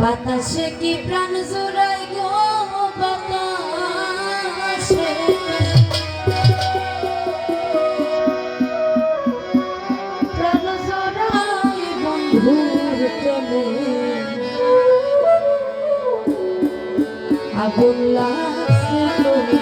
বাতাসে কি প্রাণ জোড়ায় গো বাতাসে? প্রাণ জোড়ায় বন্ধুর প্রেমে আগুন লাগছে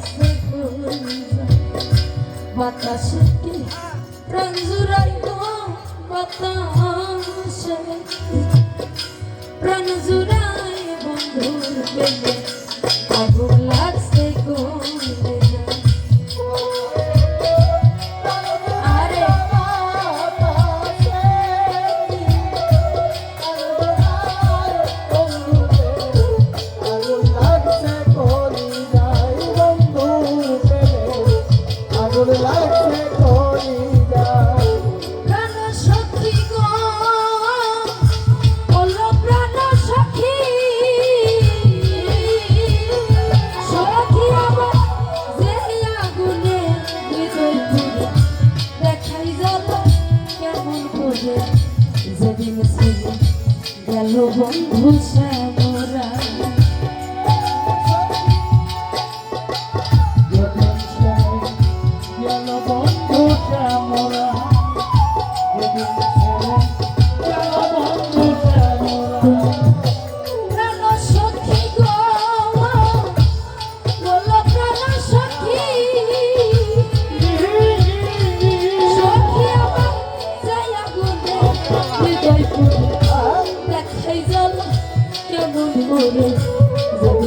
বাতাসে প্রাণ জুড়াইব বাতাস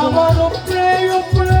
আমার উপরে উপরে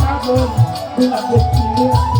amor, a destino.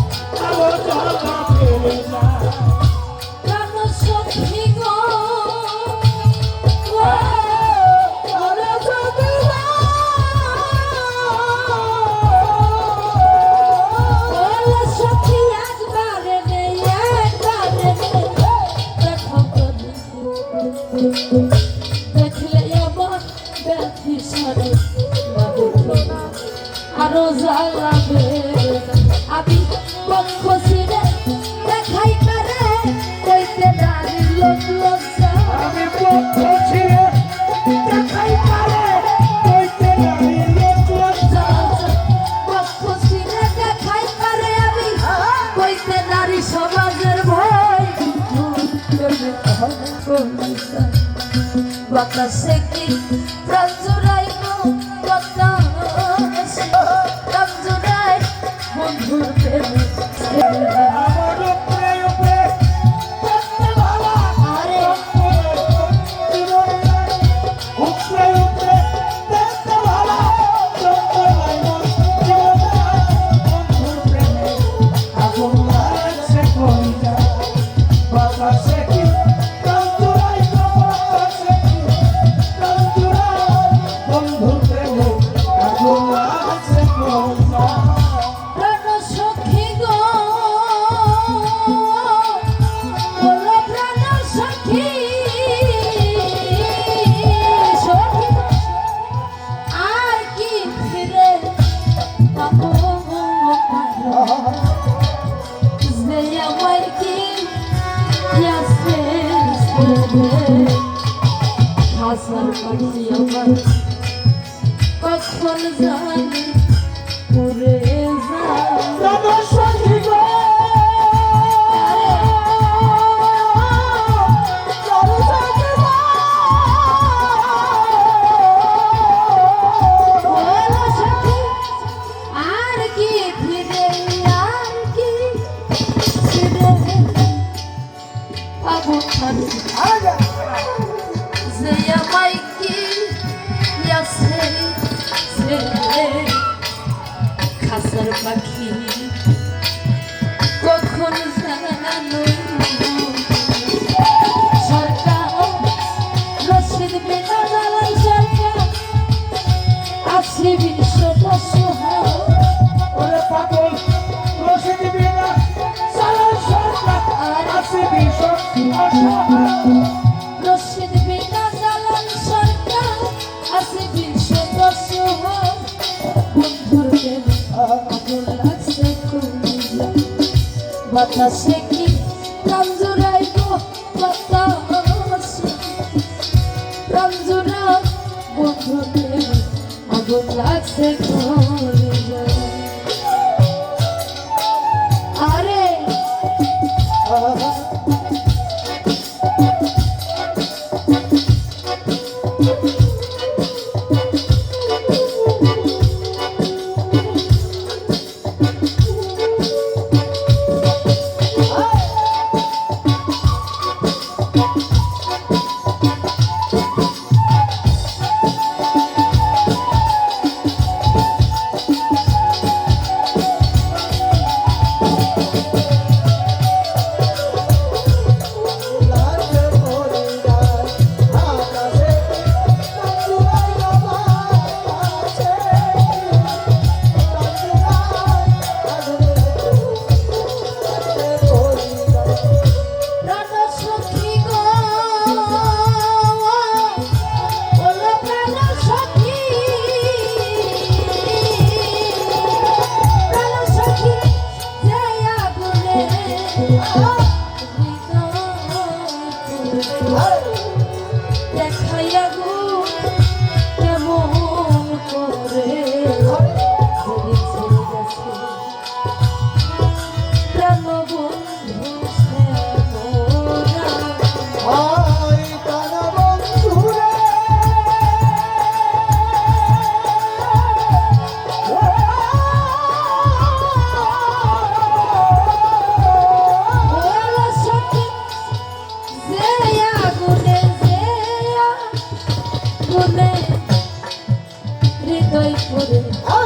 হাসার কাটি কখন জানি পুরে যা বাতাসে কি প্রাঞ্জুরাইব বাতাস প্রাঞ্জুরা বন্ধুদের আগুন লাগছে ঘর Oh.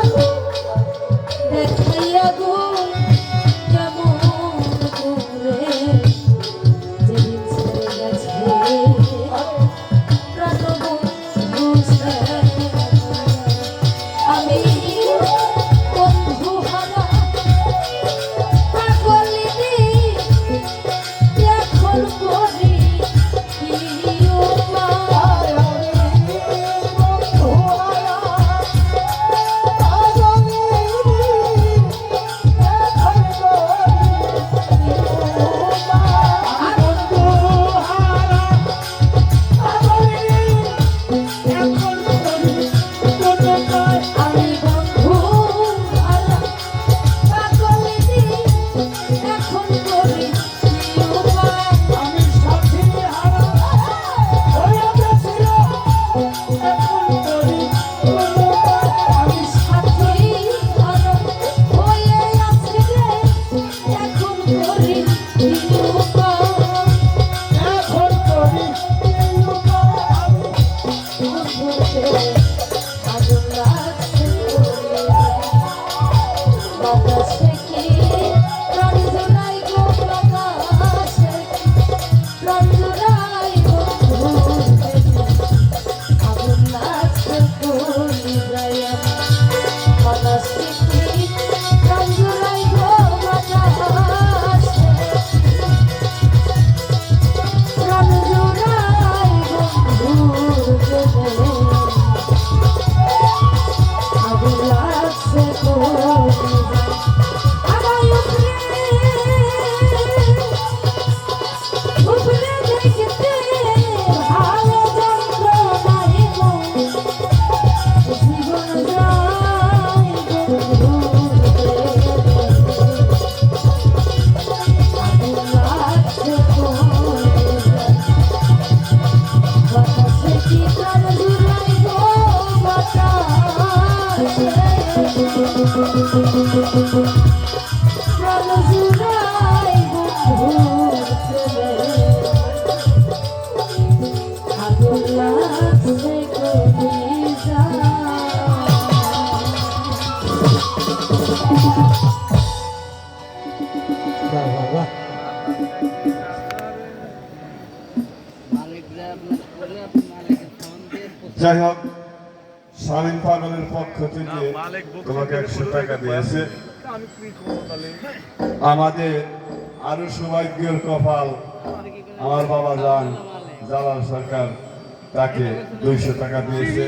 যাই হোক শামীম পাগলের পক্ষ থেকে তোমাকে একশো টাকা দিয়েছে। আমাদের আরও সৌভাগ্যের কপাল আমার বাবা যান জালাল সরকার তাকে দুইশো টাকা দিয়েছে